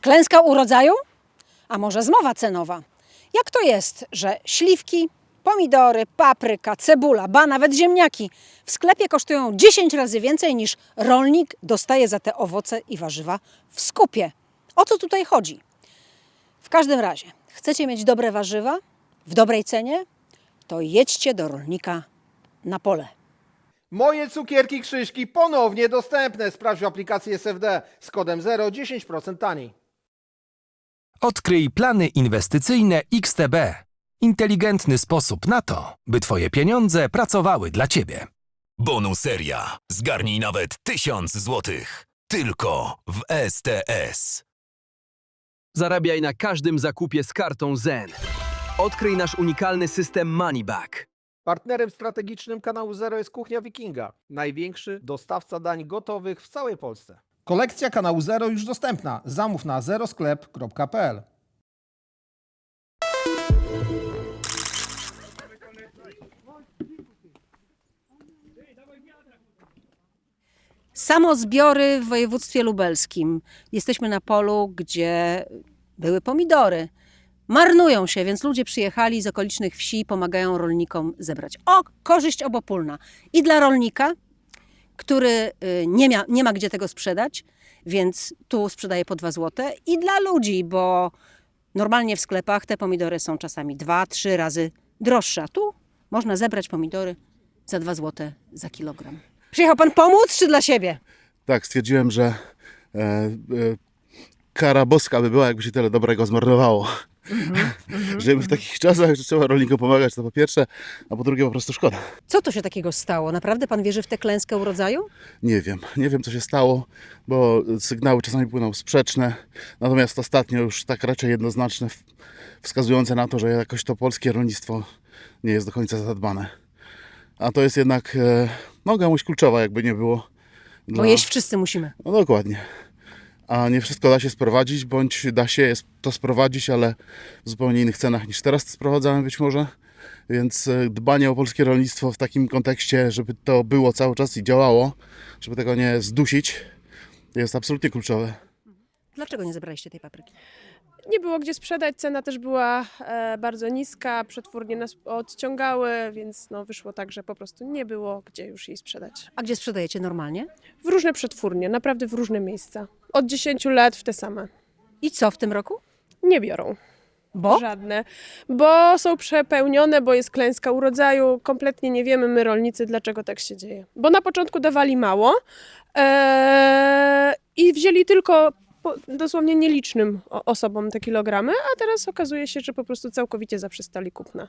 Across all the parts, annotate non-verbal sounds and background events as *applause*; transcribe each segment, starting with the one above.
Klęska urodzaju? A może zmowa cenowa? Jak to jest, że śliwki, pomidory, papryka, cebula, ba nawet ziemniaki w sklepie kosztują 10 razy więcej niż rolnik dostaje za te owoce i warzywa w skupie? O co tutaj chodzi? W każdym razie, chcecie mieć dobre warzywa w dobrej cenie? To jedźcie do rolnika na pole. Moje cukierki Krzyśki ponownie dostępne. Sprawdź w aplikacji SFD z kodem 0 10% taniej. Odkryj plany inwestycyjne XTB. Inteligentny sposób na to, by Twoje pieniądze pracowały dla Ciebie. Bonuseria. Zgarnij nawet 1000 złotych. Tylko w STS. Zarabiaj na każdym zakupie z kartą Zen. Odkryj nasz unikalny system Moneyback. Partnerem strategicznym kanału Zero jest Kuchnia Wikinga, największy dostawca dań gotowych w całej Polsce. Kolekcja kanału Zero już dostępna. Zamów na zerosklep.pl. Samozbiory w województwie lubelskim. Jesteśmy na polu, gdzie były pomidory. Marnują się, więc ludzie przyjechali z okolicznych wsi, pomagają rolnikom zebrać. O, korzyść obopólna. I dla rolnika, który y, nie, mia, nie ma gdzie tego sprzedać, więc tu sprzedaje po 2 zł. I dla ludzi, bo normalnie w sklepach te pomidory są czasami 2-3 razy droższe. A tu można zebrać pomidory za 2 zł za kilogram. Przyjechał pan pomóc, czy dla siebie? Tak, stwierdziłem, że e, e, kara boska by była, jakby się tyle dobrego zmarnowało. Żyjemy w takich czasach, że trzeba rolnikom pomagać, to po pierwsze, a po drugie po prostu szkoda. Co to się takiego stało? Naprawdę pan wierzy w tę klęskę urodzaju? Nie wiem, nie wiem co się stało, bo sygnały czasami płyną sprzeczne, natomiast ostatnio już tak raczej jednoznaczne, wskazujące na to, że jakoś to polskie rolnictwo nie jest do końca zadbane. A to jest jednak e, no, gałąź kluczowa, jakby nie było. Bo dla- jeść wszyscy musimy. No dokładnie. A nie wszystko da się sprowadzić, bądź da się to sprowadzić, ale w zupełnie innych cenach niż teraz sprowadzamy być może. Więc e, dbanie o polskie rolnictwo w takim kontekście, żeby to było cały czas i działało, żeby tego nie zdusić, jest absolutnie kluczowe. Dlaczego nie zebraliście tej papryki? Nie było gdzie sprzedać, cena też była e, bardzo niska, przetwórnie nas odciągały, więc no, wyszło tak, że po prostu nie było gdzie już jej sprzedać. A gdzie sprzedajecie normalnie? W różne przetwórnie, naprawdę w różne miejsca. Od 10 lat w te same. I co w tym roku? Nie biorą Bo? żadne, bo są przepełnione, bo jest klęska urodzaju. Kompletnie nie wiemy my rolnicy, dlaczego tak się dzieje. Bo na początku dawali mało e, i wzięli tylko dosłownie nielicznym osobom te kilogramy, a teraz okazuje się, że po prostu całkowicie zaprzestali kupna.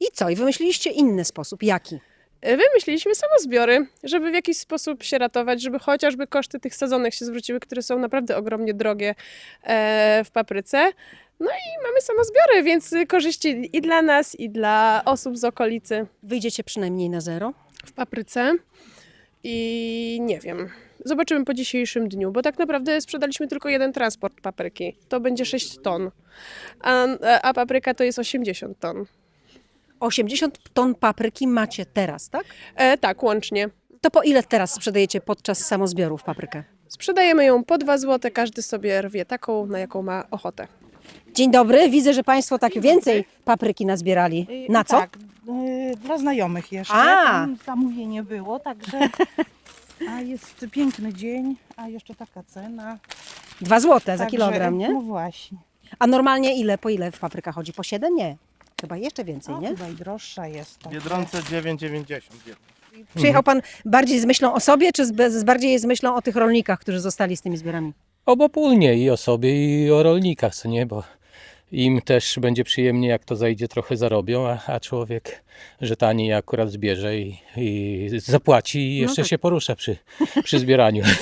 I co? I wymyśliliście inny sposób. Jaki? Wymyśliliśmy samozbiory, żeby w jakiś sposób się ratować, żeby chociażby koszty tych sadzonek się zwróciły, które są naprawdę ogromnie drogie e, w papryce. No i mamy samozbiory, więc korzyści i dla nas, i dla osób z okolicy Wyjdziecie przynajmniej na zero? w papryce. I nie wiem. Zobaczymy po dzisiejszym dniu, bo tak naprawdę sprzedaliśmy tylko jeden transport papryki. To będzie 6 ton, a, a papryka to jest 80 ton. 80 ton papryki macie teraz, tak? E, tak, łącznie. To po ile teraz sprzedajecie podczas samozbierów paprykę? Sprzedajemy ją po 2 zł, każdy sobie rwie taką, na jaką ma ochotę. Dzień dobry, widzę, że Państwo tak więcej papryki nazbierali. Y, Na co? Tak, y, dla znajomych jeszcze. A. Tam zamówienie było, także. *laughs* A jest piękny dzień, a jeszcze taka cena. Dwa złote za Także, kilogram, nie? No właśnie. A normalnie ile? Po ile w papryka chodzi? Po 7? Nie. Chyba jeszcze więcej, O, nie? chyba i droższa jest. także- Biedronce 9,90. Przyjechał Pan bardziej z myślą o sobie, czy z, z bardziej z myślą o tych rolnikach, którzy zostali z tymi zbiorami? Obopólnie i o sobie, i o rolnikach, co nie, bo im też będzie przyjemnie, jak to zajdzie, trochę zarobią, a, a człowiek, że taniej akurat zbierze i, i zapłaci i No jeszcze tak. się porusza przy, przy zbieraniu. *laughs*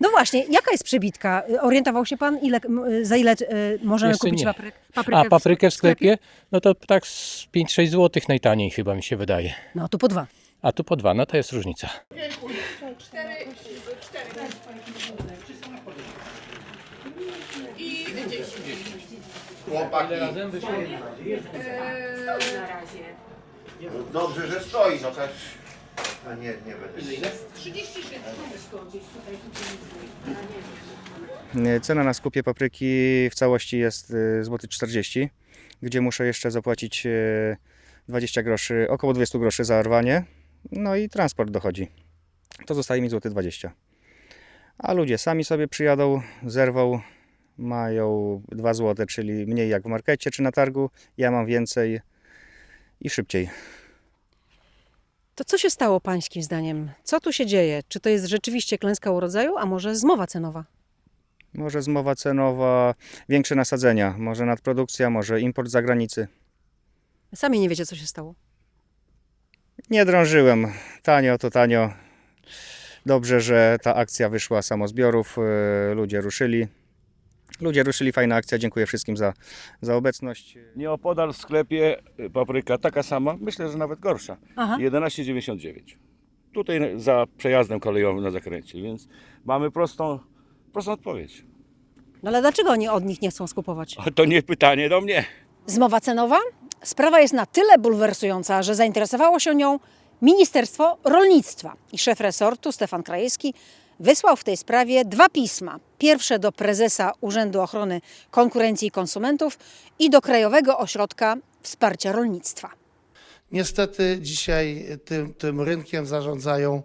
No właśnie, jaka jest przebitka? Orientował się Pan, ile, za ile y, możemy Jeszcze kupić nie. papryk, paprykę A paprykę w sklepie, no to tak z 5-6 zł najtaniej chyba mi się wydaje. No tu po dwa. A tu po dwa, no to jest różnica. Chłopaki. Dobrze, że stoi, no też. A nie, nie będę. E, Cena na skupie papryki w całości jest e, złoty 40, gdzie muszę jeszcze zapłacić e, 20 groszy, około 20 groszy za rwanie, no i transport dochodzi. To zostaje mi złoty 20. A ludzie sami sobie przyjadą, zerwą, mają 2 złote, czyli mniej jak w markecie czy na targu, ja mam więcej i szybciej. To co się stało pańskim zdaniem? Co tu się dzieje? Czy to jest rzeczywiście klęska urodzaju, a może zmowa cenowa? Może zmowa cenowa, większe nasadzenia, może nadprodukcja, może import z zagranicy. Sami nie wiecie, co się stało. Nie drążyłem. Tanio to tanio. Dobrze, że ta akcja wyszła samozbiorów. e, Ludzie ruszyli. Ludzie ruszyli, fajna akcja. Dziękuję wszystkim za, za obecność. Nieopodal w sklepie y, papryka taka sama, myślę, że nawet gorsza. Aha. 11,99. Tutaj za przejazdem kolejowym na zakręcie, więc mamy prostą, prostą odpowiedź. No ale dlaczego oni od nich nie chcą skupować? A to nie pytanie do mnie. Zmowa cenowa? Sprawa jest na tyle bulwersująca, że zainteresowało się nią Ministerstwo Rolnictwa i szef resortu Stefan Krajewski wysłał w tej sprawie dwa pisma. Pierwsze do prezesa Urzędu Ochrony Konkurencji i Konsumentów i do Krajowego Ośrodka Wsparcia Rolnictwa. Niestety dzisiaj tym, tym rynkiem zarządzają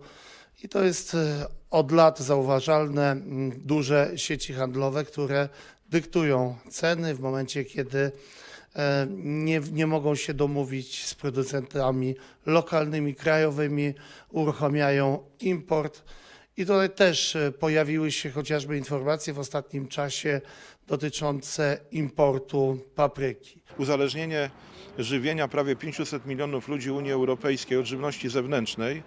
i to jest e, od lat zauważalne duże sieci handlowe, które dyktują ceny w momencie, kiedy nie, nie mogą się domówić z producentami lokalnymi, krajowymi, uruchamiają import. I tutaj też e, pojawiły się chociażby informacje w ostatnim czasie dotyczące importu papryki. uzależnienie żywienia prawie 500 milionów ludzi Unii Europejskiej od żywności zewnętrznej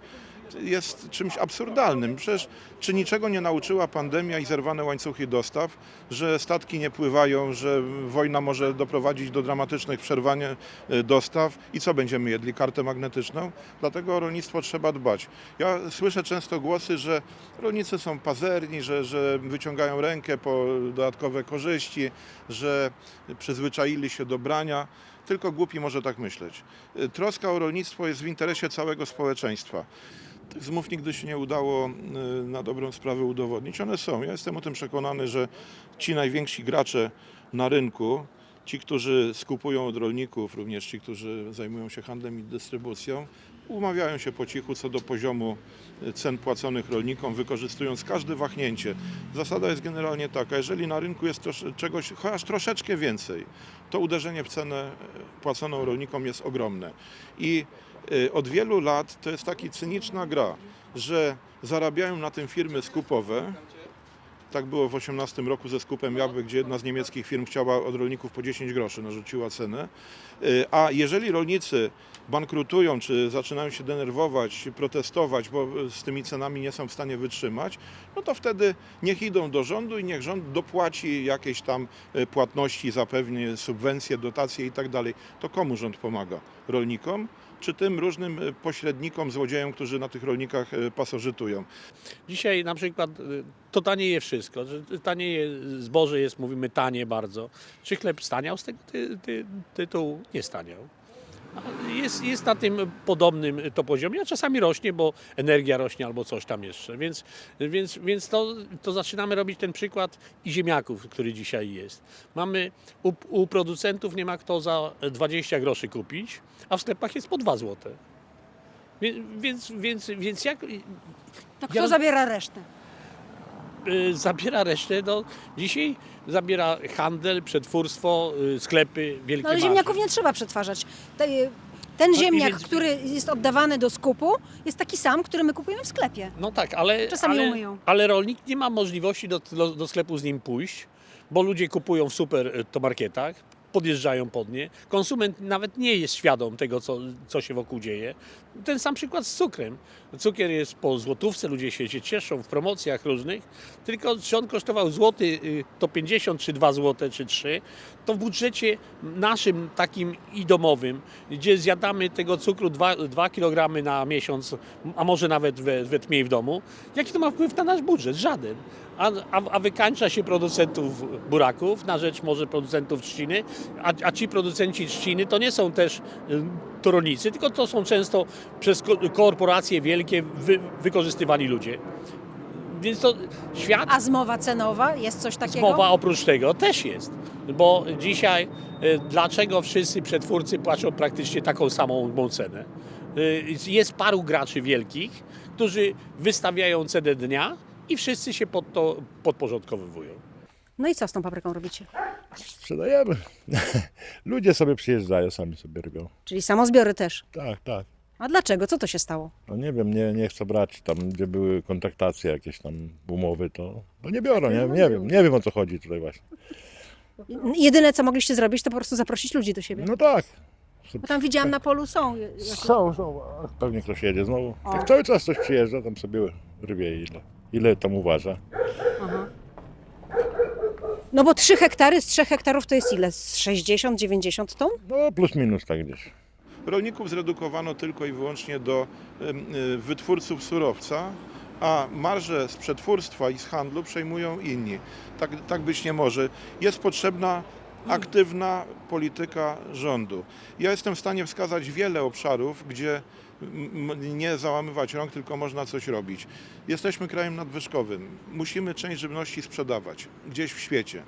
jest czymś absurdalnym. Przecież czy niczego nie nauczyła pandemia i zerwane łańcuchy dostaw, że statki nie pływają, że wojna może doprowadzić do dramatycznych przerwań e, dostaw i co będziemy jedli? Kartę magnetyczną? Dlatego o rolnictwo trzeba dbać. Ja słyszę często głosy, że rolnicy są pazerni, że, że wyciągają rękę po dodatkowe korzyści, że przyzwyczaili się do brania. Tylko głupi może tak myśleć. Y, Troska o rolnictwo jest w interesie całego społeczeństwa. Tych zmów nigdy się nie udało y, na dobrą sprawę udowodnić. One są. Ja jestem o tym przekonany, że ci najwięksi gracze na rynku, ci, którzy skupują od rolników, również ci, którzy zajmują się handlem i dystrybucją, umawiają się po cichu co do poziomu y, cen płaconych rolnikom, wykorzystując każde wahnięcie. Zasada jest generalnie taka, jeżeli na rynku jest czegoś chociaż troszeczkę więcej, to uderzenie w cenę y, płaconą rolnikom jest ogromne. I od wielu lat to jest taka cyniczna gra, że zarabiają na tym firmy skupowe, tak było w 18 roku ze skupem jabłek, gdzie jedna z niemieckich firm chciała od rolników po 10 groszy, narzuciła cenę. Y, A jeżeli rolnicy bankrutują, czy zaczynają się denerwować, protestować, bo z tymi cenami nie są w stanie wytrzymać, no to wtedy niech idą do rządu i niech rząd dopłaci jakieś tam y, płatności, zapewni subwencje, dotacje i tak dalej. To komu rząd pomaga? Rolnikom? Czy tym różnym y, pośrednikom, złodziejom, którzy na tych rolnikach y, pasożytują? Dzisiaj na przykład y, to tanieje wszystko. Tanieje zboże jest, mówimy, tanie bardzo. Czy chleb staniał z tego ty, ty, tytułu? Nie staniał. Jest, jest na tym podobnym to poziomie, a czasami rośnie, bo energia rośnie albo coś tam jeszcze. Więc, więc, więc to, to zaczynamy robić ten przykład i ziemniaków, który dzisiaj jest. Mamy u, u producentów nie ma kto za 20 groszy kupić, a w sklepach jest po 2 złote. Więc, więc, więc, więc jak, To kto Ja- zabiera resztę? Y, zabiera resztę. No, dzisiaj zabiera handel, przetwórstwo, y, sklepy, wielkie No ale marże. ziemniaków nie trzeba przetwarzać. Te- Ten No i ziemniak, więc- który jest oddawany do skupu, jest taki sam, który my kupujemy w sklepie. No tak, ale, Czasami ale, umyją. ale rolnik nie ma możliwości do, do, do sklepu z nim pójść, bo ludzie kupują w supermarketach, podjeżdżają pod nie. Konsument nawet nie jest świadom tego, co, co się wokół dzieje. Ten sam przykład z cukrem. Cukier jest po złotówce, ludzie się, się cieszą w promocjach różnych, tylko czy on kosztował złoty y, to 50 czy 2 złote czy 3, to w budżecie naszym takim i domowym, gdzie zjadamy tego cukru 2, 2 kg na miesiąc, a może nawet we, we w domu, jaki to ma wpływ na nasz budżet? Żaden. A, a, a wykańcza się producentów buraków na rzecz może producentów trzciny, a, a ci producenci trzciny to nie są też y, to rolnicy, tylko to są często przez ko- korporacje wielkie wy, wykorzystywani ludzie. Więc to świat A zmowa cenowa? Jest coś takiego? Mowa oprócz tego też jest, bo dzisiaj y, dlaczego wszyscy przetwórcy płacą praktycznie taką samą cenę? Y, Jest paru graczy wielkich, którzy wystawiają cenę dnia i wszyscy się pod to podporządkowywują. No i co z tą papryką robicie? Sprzedajemy. *laughs* Ludzie sobie przyjeżdżają, sami sobie robią. Czyli samozbiory też. Tak, tak. A dlaczego? Co to się stało? No nie wiem, nie, nie chcę brać tam, gdzie były kontraktacje, jakieś tam umowy, to, to nie biorą, nie, nie wiem, nie wiem o co chodzi tutaj właśnie. Jedyne, co mogliście zrobić, to po prostu zaprosić ludzi do siebie. No tak. Bo tam widziałam na polu są. Są, są, a pewnie ktoś jedzie znowu. O. Tak cały czas ktoś przyjeżdża, tam sobie rwie ile, ile tam uważa. Aha. No bo 3 hektary z 3 hektarów to jest ile? Z 60-90 ton? No plus minus tak gdzieś. Rolników zredukowano tylko i wyłącznie do y, wytwórców surowca, a marże z przetwórstwa i z handlu przejmują inni. Tak, tak być nie może. Jest potrzebna aktywna polityka rządu. Ja jestem w stanie wskazać wiele obszarów, gdzie nie załamywać rąk, tylko można coś robić. Jesteśmy krajem nadwyżkowym. Musimy część żywności sprzedawać gdzieś w świecie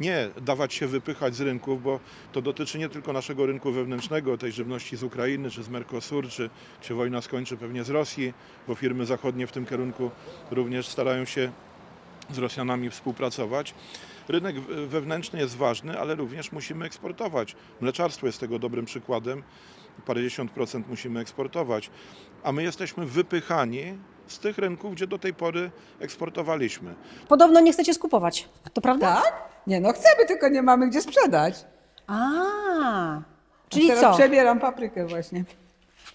nie dawać się wypychać z rynków, bo to dotyczy nie tylko naszego rynku wewnętrznego, tej żywności z Ukrainy, czy z Mercosur, czy się wojna skończy pewnie z Rosji, bo firmy zachodnie w tym kierunku również starają się z Rosjanami współpracować. Rynek wewnętrzny jest ważny, ale również musimy eksportować. Mleczarstwo jest tego dobrym przykładem. Parędziesiąt procent musimy eksportować, a my jesteśmy wypychani z tych rynków, gdzie do tej pory eksportowaliśmy. Podobno nie chcecie skupować. To prawda? Tak? Nie, no chcemy, tylko nie mamy gdzie sprzedać. A, czyli Teraz co? przebieram paprykę właśnie.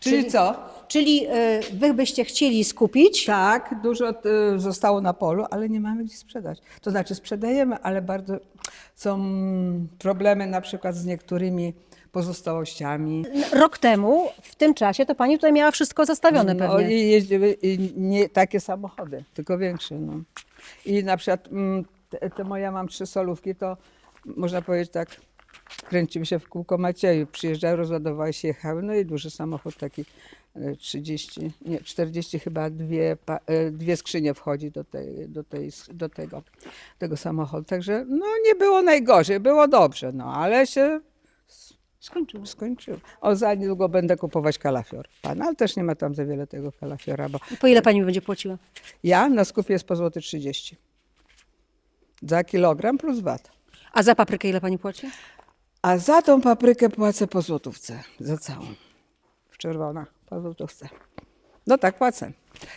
Czyli, Czyli- co? Czyli y, wy byście chcieli skupić? Tak, dużo y, zostało na polu, ale nie mamy gdzie sprzedać. To znaczy sprzedajemy, ale bardzo są problemy na przykład z niektórymi pozostałościami. Rok temu, w tym czasie, to pani tutaj miała wszystko zastawione No, pewnie. i jeździły i nie takie samochody, tylko większe. No. I na przykład mm, te, te moja mam trzy solówki, to można powiedzieć tak, kręciły się w kółko Macieju. Przyjeżdżały, rozładowały się, jechały, no i duży samochód taki e, 30, nie, 40 chyba dwie, e, dwie skrzynie wchodzi do, tej, do, tej, do tego, tego samochodu. Także no nie było najgorzej, było dobrze, no ale się Skończyło. skończyło. O, za niedługo będę kupować kalafior. Pan, ale też nie ma tam za wiele tego kalafiora, bo I po ile pani będzie płaciła? ja na skupie jest po złoty 30. Za kilogram plus VAT. A za paprykę ile pani płaci? A za tą paprykę płacę po złotówce. Za całą. W czerwona, po złotówce. No tak płacę.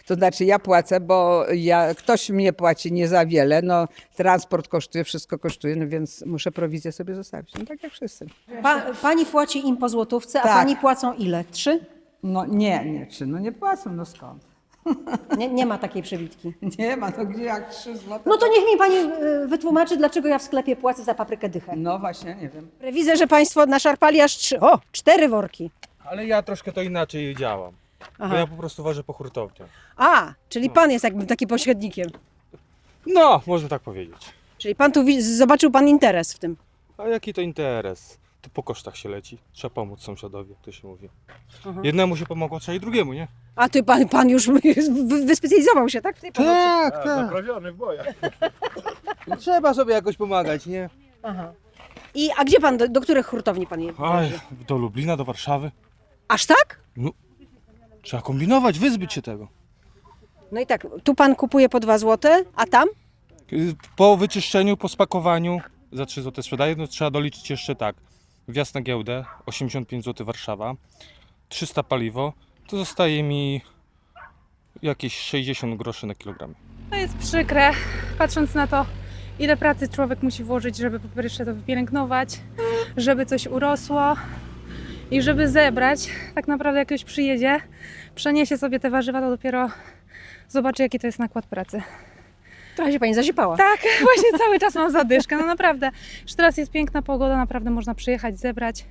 To znaczy ja płacę, bo ja, ktoś mnie płaci nie za wiele. No transport kosztuje, wszystko kosztuje, no więc muszę prowizję sobie zostawić. No tak jak wszyscy. Pa, pani płaci im po złotówce, a Tak. pani płacą ile? Trzy? No nie, nie, czy no nie płacą, no skąd? *laughs* Nie, nie ma takiej przebitki. Nie ma, to gdzie jak 3 złote. No to niech mi pani y, wytłumaczy, dlaczego ja w sklepie płacę za paprykę dychę. No właśnie, nie wiem. Widzę, że państwo naszarpali aż trzy, o, cztery worki. Ale ja troszkę to inaczej działam. Aha. Bo ja po prostu ważę po hurtowniach. A, czyli pan jest jakby takim pośrednikiem. No, można tak powiedzieć. Czyli pan tu wi- zobaczył pan interes w tym. A jaki to interes? To po kosztach się leci. Trzeba pomóc sąsiadowi, jak to się mówi. Aha. Jednemu się pomogło, trzeba i drugiemu, nie? A ty pan, pan już *laughs* wy- wyspecjalizował się, tak? W tej pomocy? Tak, tak. Zaprawiony w bojach. *laughs* No, trzeba sobie jakoś pomagać, nie? Aha. I, a gdzie pan, do, do których hurtowni pan jedzie? Aj, do Lublina, do Warszawy. Aż tak? No, trzeba kombinować, wyzbyć się tego. No i tak, tu pan kupuje po dwa złote, a tam? Y, Po wyczyszczeniu, po spakowaniu za 3 zł sprzedaję, no trzeba doliczyć jeszcze tak. Wjazd na giełdę, 85 zł Warszawa, 300 paliwo, to zostaje mi jakieś 60 groszy na kilogram. To jest przykre, patrząc na to, ile pracy człowiek musi włożyć, żeby po pierwsze to wypielęgnować, żeby coś urosło i żeby zebrać. Tak naprawdę jak ktoś przyjedzie, przeniesie sobie te warzywa, to dopiero zobaczy, jaki to jest nakład pracy. Trochę się pani zazipała. Tak, *laughs* właśnie cały czas mam zadyszkę. No naprawdę, już teraz jest piękna pogoda, naprawdę można przyjechać, zebrać,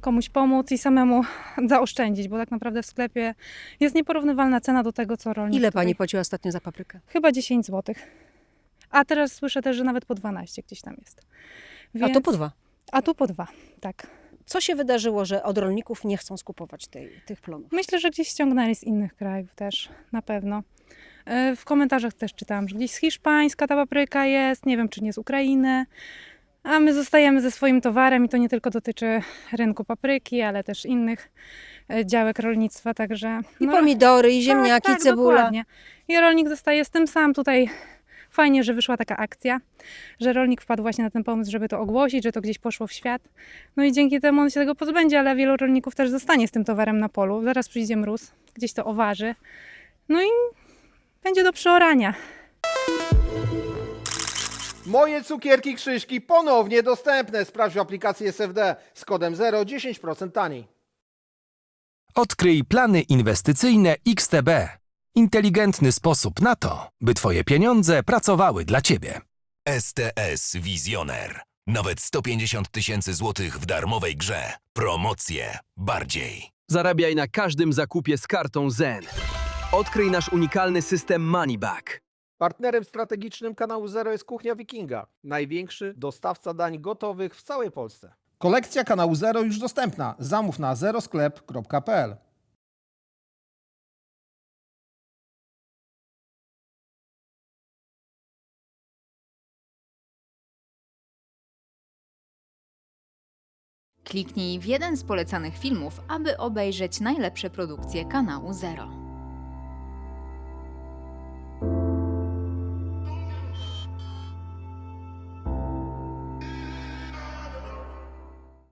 komuś pomóc i samemu *laughs* zaoszczędzić, bo tak naprawdę w sklepie jest nieporównywalna cena do tego, co rolnik Ile tutaj- pani płaciła ostatnio za paprykę? Chyba 10 zł. A teraz słyszę też, że nawet po 12 gdzieś tam jest. A tu po dwa. A tu po dwa, tak. Co się wydarzyło, że od rolników nie chcą skupować tej, tych plonów? Myślę, że gdzieś ściągnęli z innych krajów też, na pewno. E, W komentarzach też czytałam, że gdzieś z hiszpańska ta papryka jest, nie wiem czy nie z Ukrainy. A my zostajemy ze swoim towarem i to nie tylko dotyczy rynku papryki, ale też innych e, działek rolnictwa, także... I pomidory, i ziemniaki, tak, tak, cebula. Dokładnie. I rolnik zostaje z tym sam tutaj. Fajnie, że wyszła taka akcja, że rolnik wpadł właśnie na ten pomysł, żeby to ogłosić, że to gdzieś poszło w świat. No i dzięki temu on się tego pozbędzie, ale wielu rolników też zostanie z tym towarem na polu. Zaraz przyjdzie mróz, gdzieś to oważy. No i będzie do przeorania. Moje cukierki Krzyśki ponownie dostępne. Sprawdź w aplikacji SFD z kodem 0 10% taniej. Odkryj plany inwestycyjne XTB. Inteligentny sposób na to, by Twoje pieniądze pracowały dla Ciebie. STS Wizjoner. Nawet 150 tysięcy złotych w darmowej grze. Promocje bardziej. Zarabiaj na każdym zakupie z kartą Zen. Odkryj nasz unikalny system Moneyback. Partnerem strategicznym kanału Zero jest Kuchnia Wikinga, największy dostawca dań gotowych w całej Polsce. Kolekcja kanału Zero już dostępna. Zamów na zerosklep.pl. Kliknij w jeden z polecanych filmów, aby obejrzeć najlepsze produkcje kanału Zero.